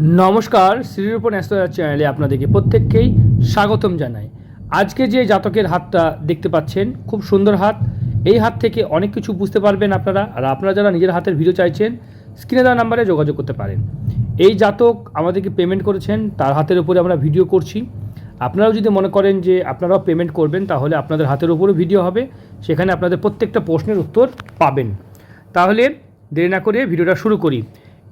নমস্কার শ্রীরূপন অ্যাস্ট্রোলজার চ্যানেলে আপনাদেরকে প্রত্যেককেই স্বাগতম জানাই। আজকে যে জাতকের হাতটা দেখতে পাচ্ছেন, খুব সুন্দর হাত। এই হাত থেকে অনেক কিছু বুঝতে পারবেন আপনারা, আর আপনারা যারা নিজের হাতের ভিডিও চাইছেন, স্ক্রিনে দেওয়া নাম্বারে যোগাযোগ করতে পারেন। এই জাতক আমাদেরকে পেমেন্ট করেছেন, তার হাতের উপরে আমরা ভিডিও করছি। আপনারাও যদি মনে করেন যে আপনারাও পেমেন্ট করবেন, তাহলে আপনাদের হাতের উপরে ভিডিও হবে। সেখানে আপনাদের প্রত্যেকটা প্রশ্নের উত্তর পাবেন। তাহলে দেরি না করে ভিডিওটা শুরু করি।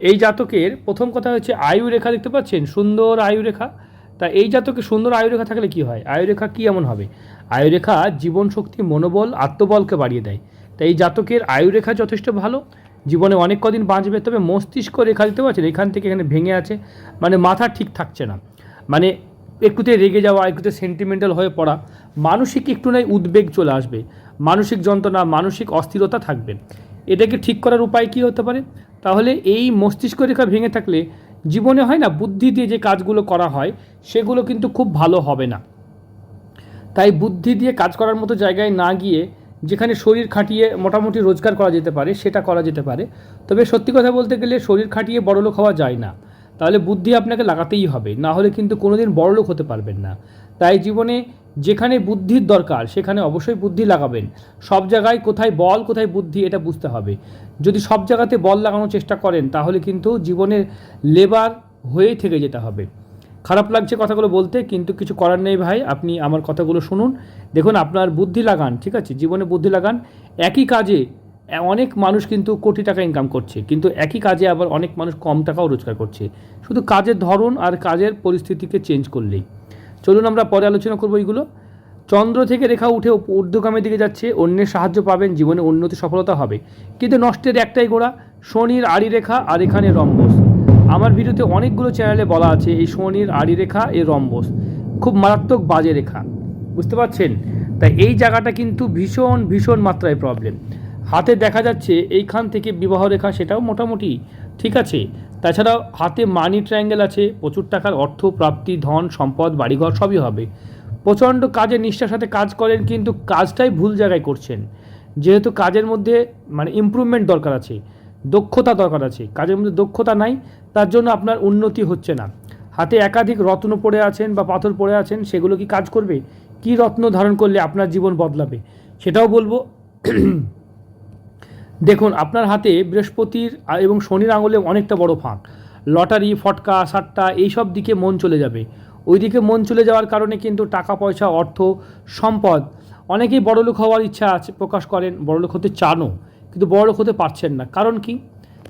এই জাতকের প্রথম কথা হচ্ছে আয়ু রেখা দেখতে পাচ্ছেন? সুন্দর আয়ু রেখা। তা এই জাতকে সুন্দর আয়ু রেখা থাকলে কি হয়? আয়ু রেখা কী এমন হবে? আয়ু রেখা জীবন শক্তি, মনোবল, আত্মবলকে বাড়িয়ে দেয়। তাই এই জাতকের আয়ু রেখা যথেষ্ট ভালো। জীবনে অনেক কদিন বাঁচবে, তবে মস্তিষ্ক রেখা দিতে পারছেন এখান থেকে এখানে ভেঙে আছে। মানে মাথা ঠিক থাকছে না। মানে একটুতে রেগে যাওয়া, একটুতে সেন্টিমেন্টাল হয়ে পড়া, মানসিক একটু নাই উদ্বেগ চলে আসবে। মানসিক যন্ত্রণা, মানসিক অস্থিরতা থাকবে। এটাকে ঠিক করার উপায় কী হতে পারে? তাহলে এই মস্তিষ্ক রেখা ভেঙে থাকলে জীবনে হয় না, বুদ্ধি দিয়ে যে কাজগুলো করা হয়, সেগুলো কিন্তু খুব ভালো হবে না। তাই বুদ্ধি দিয়ে কাজ করার মতো জায়গায় না গিয়ে যেখানে শরীর খাটিয়ে মোটামুটি রোজগার করা যেতে পারে, সেটা করা যেতে পারে। তবে সত্যি কথা বলতে গেলে শরীর খাটিয়ে বড়লোক হওয়া যায় না। তাহলে বুদ্ধি আপনাকে লাগাতেই হবে, না হলে কিন্তু কোনোদিন বড়লোক হতে পারবেন না। তাই জীবনে যেখানে বুদ্ধির দরকার, সেখানে অবশ্যই বুদ্ধি লাগাবেন। সব জায়গায় কোথায় বল, কোথায় বুদ্ধি, এটা বুঝতে হবে। যদি সব জায়গাতে বল লাগানোর চেষ্টা করেন, তাহলে কিন্তু জীবনের লেবার হয়েই থেকে যেতে হবে। খারাপ লাগছে কথাগুলো বলতে, কিন্তু কিছু করার নেই ভাই। আপনি আমার কথাগুলো শুনুন। দেখুন, আপনার বুদ্ধি লাগান, ঠিক আছে? জীবনে বুদ্ধি লাগান। একই কাজে অনেক মানুষ কিন্তু কোটি টাকা ইনকাম করছে, কিন্তু একই কাজে আবার অনেক মানুষ কম টাকাও রোজগার করছে। শুধু কাজের ধরন আর কাজের পরিস্থিতিকে চেঞ্জ করলেই। চলুন আমরা পরে আলোচনা করব এইগুলো। চন্দ্র থেকে রেখা উঠে উপ- ঊর্ধ্বগামী দিকে যাচ্ছে, অন্যের সাহায্য পাবেন, জীবনে উন্নতি সফলতা হবে। কিন্তু নষ্টের একটাই গোড়া, শনির আড়ি রেখা আর এখানে রম্বস। আমার ভিডিওতে অনেকগুলো চ্যানেলে বলা আছে, এই শনির আড়ি রেখা এ রম্বস। খুব মারাত্মক বাজে রেখা। বুঝতে পারছেন? তাই এই জায়গাটা কিন্তু ভীষণ ভীষণ মাত্রায় প্রবলেম হাতে দেখা যাচ্ছে এইখান থেকে বিবাহ রেখা, সেটাও মোটামুটি ঠিক আছে। তাছাড়াও হাতে মানি ট্রায়াঙ্গেল আছে, প্রচুর টাকার অর্থ, প্রাপ্তি, ধন, সম্পদ, বাড়িঘর, সবই হবে। প্রচণ্ড কাজে নিষ্ঠার সাথে কাজ করেন, কিন্তু কাজটাই ভুল জায়গায় করছেন। যেহেতু কাজের মধ্যে মানে ইমপ্রুভমেন্ট দরকার আছে, দক্ষতা দরকার আছে, কাজের মধ্যে দক্ষতা নাই, তার জন্য আপনার উন্নতি হচ্ছে না। হাতে একাধিক রত্ন পড়ে আছেন বা পাথর পড়ে আছেন, সেগুলো কি কাজ করবে? কি রত্ন ধারণ করলে আপনার জীবন বদলাবে? সেটাও বলব দেখুন, আপনার হাতে বৃহস্পতির এবং শনির আঙুলে অনেকটা বড় ফাঁক। লটারি, ফটকা, সাট্টা, এইসব দিকে মন চলে যাবে। ওই দিকে মন চলে যাওয়ার কারণে কিন্তু টাকা, পয়সা, অর্থ, সম্পদ অনেকেই বড়লোক হওয়ার ইচ্ছা আছে, প্রকাশ করেন বড়লোক হতে চানও, কিন্তু বড়লোক হতে পারছেন না। কারণ কি?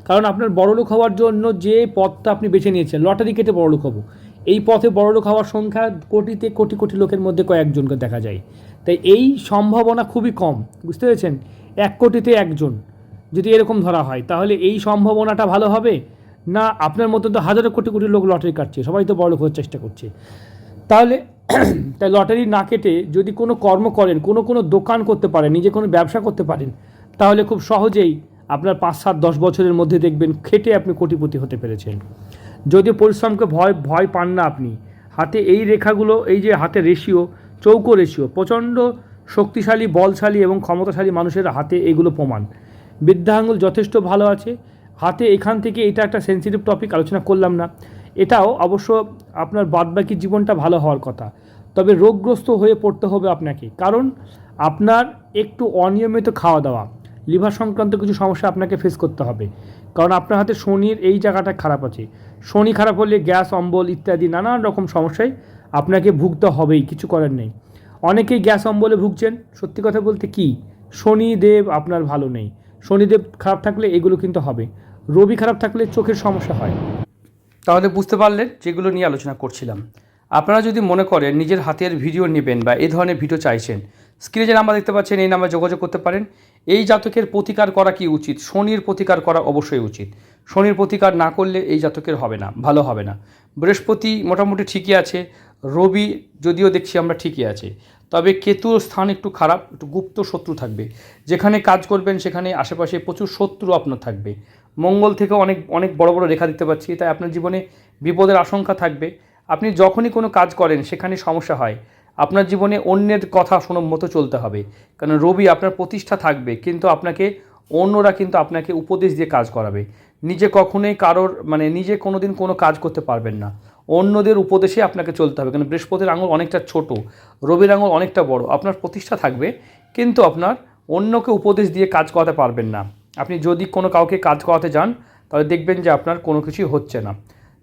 কারণ আপনার বড়লোক হওয়ার জন্য যে পথটা আপনি বেছে নিয়েছেন, লটারি কেটে বড়লোক হব। এই পথে বড়লোক হওয়ার সংখ্যা কোটিতে কোটি কোটি লোকের মধ্যে কয়েকজনকে দেখা যায়। তাই এই সম্ভাবনা খুবই কম, বুঝতে পেরেছেন? এক কোটিতে একজন। যদি এরকম ধরা হয়, তাহলে এই সম্ভাবনাটা ভালো হবে? না, আপনার মতো তো হাজারো কোটি কোটি লোক লটারি কাটছে, সবাই তো বড় হওয়ার চেষ্টা করছে। তাহলে তাই লটারি না কেটে যদি কোনো কর্ম করেন, কোনো কোনো দোকান করতে পারেন, নিজে কোনো ব্যবসা করতে পারেন, তাহলে খুব সহজেই আপনার পাঁচ সাত দশ বছরের মধ্যে দেখবেন খেটে আপনি কোটিপতি হতে পেরেছেন। যদি পরিশ্রমকে ভয় ভয় পান না আপনি। হাতে এই রেখাগুলো, এই যে হাতে রেশিও, চৌকো রেশিও, প্রচণ্ড শক্তিশালী, বলশালী এবং ক্ষমতাশালী মানুষের হাতে এগুলো প্রমাণ। বৃদ্ধা আঙুল যথেষ্ট ভালো আছে। হাতে এখান থেকে এটা একটা সেন্সিটিভ টপিক আলোচনা করলাম না। এটাও অবশ্য আপনার বাদবাকি জীবনটা ভালো হওয়ার কথা। তবে রোগগ্রস্ত হয়ে পড়তে হবে আপনাকে। কারণ আপনার একটু অনিয়মিত খাওয়া দাওয়া, লিভার সংক্রান্ত কিছু সমস্যা আপনাকে ফেস করতে হবে। কারণ আপনার হাতে শনির এই জায়গাটা খারাপ আছে। শনি খারাপ হলে গ্যাস, অম্বল ইত্যাদি নানান রকম সমস্যায় আপনাকে ভুগতে হবেই, কিছু করার নেই। অনেকেই গ্যাস, অম্বলে ভুগছেন। সত্যি কথা বলতে কি? শনি দেব আপনার ভালো নেই। শনিদেব খারাপ থাকলে এগুলো কিন্তু হবে। রবি খারাপ থাকলে চোখের সমস্যা হয়। তাহলে বুঝতে পারলেন যেগুলো নিয়ে আলোচনা করছিলাম। আপনারা যদি মনে করেন নিজের হাতের ভিডিও নেবেন বা এই ধরনের ভিডিও চাইছেন, স্ক্রিনে যে নাম্বার দেখতে পাচ্ছেন, এই নাম্বারে যোগাযোগ করতে পারেন। এই জাতকের প্রতিকার করা কি উচিত? শনির প্রতিকার করা অবশ্যই উচিত। শনির প্রতিকার না করলে এই জাতকের হবে না, ভালো হবে না। বৃহস্পতি মোটামুটি ঠিকই আছে, রবি যদিও দেখছি আমরা ঠিকই আছে। তবে কেতুর স্থান একটু খারাপ, একটু গুপ্ত শত্রু থাকবে। যেখানে কাজ করবেন, সেখানে আশেপাশে প্রচুর শত্রু আপনার থাকবে। মঙ্গল থেকে অনেক অনেক বড় বড় রেখা দিতে পাচ্ছি, তাই আপনার জীবনে বিপদের আশঙ্কা থাকবে। আপনি যখনই কোনো কাজ করেন, সেখানে সমস্যা হয়। আপনার জীবনে অন্যের কথা শোনো মতো চলতে হবে। কারণ রবি আপনার প্রতিষ্ঠা থাকবে, কিন্তু আপনাকে, অন্যরা কিন্তু আপনাকে উপদেশ দিয়ে কাজ করাবে। নিজে কখনোই কারোর মানে নিজে কোনো দিন কোনো কাজ করতে পারবেন না। অন্যদের উপদেশে আপনাকে চলতে হবে। কারণ বৃহস্পতির আঙুল অনেকটা ছোট, রবির আঙুল অনেকটা বড়। আপনার প্রতিষ্ঠা থাকবে, কিন্তু আপনার অন্যকে উপদেশ দিয়ে কাজ করাতে পারবেন না। আপনি যদি কোনো কাউকে কাজ করাতে যান, তাহলে দেখবেন যে আপনার কোনো কিছুই হচ্ছে না।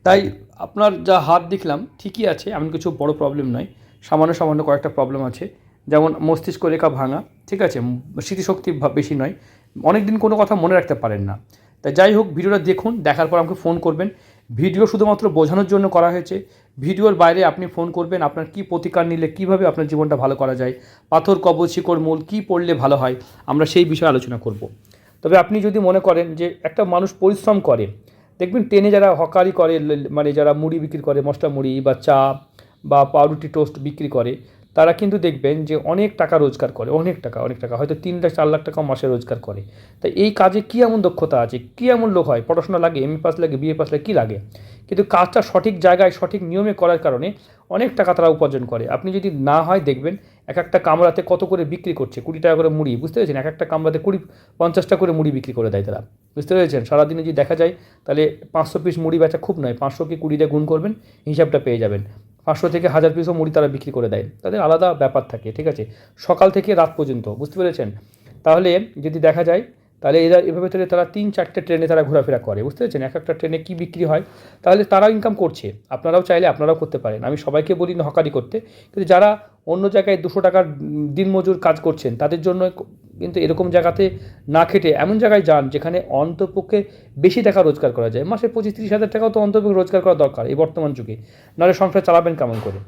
তাই আপনার যা হাত দেখলাম ঠিকই আছে, এমন কিছু বড় প্রবলেম নয়। সামান্য সামান্য কয়েকটা প্রবলেম আছে। যেমন মস্তিষ্ক রেখা ভাঙা, ঠিক আছে? স্মৃতিশক্তি বেশি নয়। অনেক দিন কোনো কথা মনে রাখতে পারেন না। তাই যাই হোক, ভিডিওটা দেখুন, দেখার পর আমাকে ফোন করবেন। ভিডিও শুধুমাত্র বোঝানোর জন্য করা হয়েছে। ভিডিওর বাইরে আপনি ফোন করবেন, আপনার কি প্রতিকার নিলে, কীভাবে আপনার জীবনটা ভালো করা যায়, পাথর কবচ শিকড়, মূল কী পড়লে ভালো হয়, আমরা সেই বিষয়ে আলোচনা করব। তবে আপনি যদি মনে করেন যে একটা মানুষ পরিশ্রম করে, দেখবেন ট্রেনে যারা হকারি করে মানে যারা মুড়ি বিক্রি করে মশলা মুড়ি বা চা বা পাউরুটি টোস্ট বিক্রি করে তারা কিন্তু দেখবেন যে অনেক টাকা রোজগার করে, অনেক টাকা অনেক টাকা, হয়তো তিন লাখ, চার লাখ টাকা মাসে রোজগার করে। তাই এই কাজে কী এমন দক্ষতা আছে? কী এমন লোক হয়? পড়াশোনা লাগে এম পাস লাগে বিএ পাস লাগে, কী লাগে? কিন্তু কাজটা সঠিক জায়গায়, সঠিক নিয়মে করার কারণে অনেক টাকা তারা উপার্জন করে। আপনি যদি না হয় দেখবেন এক একটা কামড়াতে কত করে বিক্রি করছে? কুড়ি টাকা করে মুড়ি, বুঝতে পেরেছেন? এক একটা কামড়াতে কুড়ি পঞ্চাশটা করে মুড়ি বিক্রি করে দেয় তারা, বুঝতে পেরেছেন? সারাদিনে যদি দেখা যায়, তাহলে পাঁচশো পিস মুড়ি বেচা খুব নয়, পাঁচশো কি কুড়ি গুণ করবেন? হিসাবটা পেয়ে যাবেন। পাঁচশো থেকে হাজার পিসও মুড়ি তারা বিক্রি করে দেয়। তাদের আলাদা ব্যাপার থাকে, ঠিক আছে? সকাল থেকে রাত পর্যন্ত, বুঝতে পেরেছেন? তাহলে যদি দেখা যায় তাহলে এরা এভাবে তাহলে তারা তিন, চারটে ট্রেনে তারা ঘোরাফেরা করে, বুঝতে পেরেছেন? এক একটা ট্রেনে কী বিক্রি হয়? তাহলে তারাও ইনকাম করছে, আপনারাও চাইলে আপনারাও করতে পারেন। আমি সবাইকে বলি না হকারি করতে, কিন্তু যারা অন্য জায়গায় দুশো টাকার দিনমজুর কাজ করছেন, তাদের জন্য কিন্তু এরকম জায়গাতে না খেটে এমন জায়গায় যান যেখানে অন্তপক্ষে বেশি টাকা রোজগার করা যায়। মাসে পঁচিশ, তিরিশ হাজার টাকাও তো অন্তপক্ষে রোজগার করা দরকার এই বর্তমান যুগে। নাহলে সংসার চালাবেন কেমন করে?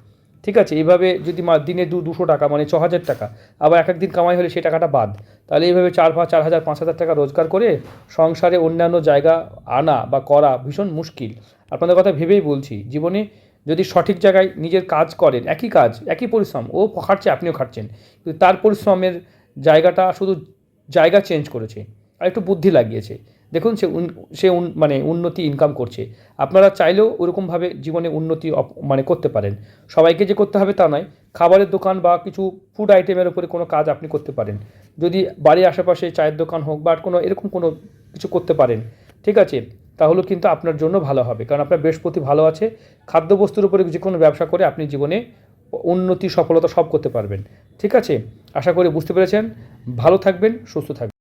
ঠিক আছে এইভাবে যদি মা- দিনে দু, দুশো টাকা মানে ছ হাজার টাকা, আবার এক এক দিন কামাই হলে সেই টাকাটা বাদ। তাহলে এইভাবে চার পাঁচ, চার হাজার, পাঁচ হাজার টাকা রোজগার করে সংসারে অন্যান্য জায়গা আনা বা করা ভীষণ মুশকিল। আপনাদের কথা ভেবেই বলছি, জীবনে যদি সঠিক জায়গায় নিজের কাজ করেন, একই কাজ, একই পরিশ্রম, ও খাটছে, আপনিও খাটছেন, কিন্তু তার পরিশ্রমের জায়গাটা শুধু জায়গা চেঞ্জ করেছে। আর একটু বুদ্ধি লাগিয়েছে। দেখুন সে সে মানে উন্নতি ইনকাম করছে। আপনারা চাইলেও ওরকমভাবে জীবনে উন্নতি মানে করতে পারেন। সবাইকে যে করতে হবে তা নয়, খাবারের দোকান বা কিছু ফুড আইটেমের উপরে কোনো কাজ আপনি করতে পারেন। যদি বাড়ির আশেপাশে চায়ের দোকান হোক বা কোনো, এরকম কোনো কিছু করতে পারেন, ঠিক আছে? তাহলেও কিন্তু আপনার জন্য ভালো হবে। কারণ আপনার বৃহস্পতি ভালো আছে, খাদ্যবস্তুর উপরে যে কোনো ব্যবসা করে আপনি জীবনে উন্নতি, সফলতা সব করতে পারবেন। ঠিক আছে? আশা করি বুঝতে পেরেছেন। ভালো থাকবেন, সুস্থ থাকবেন।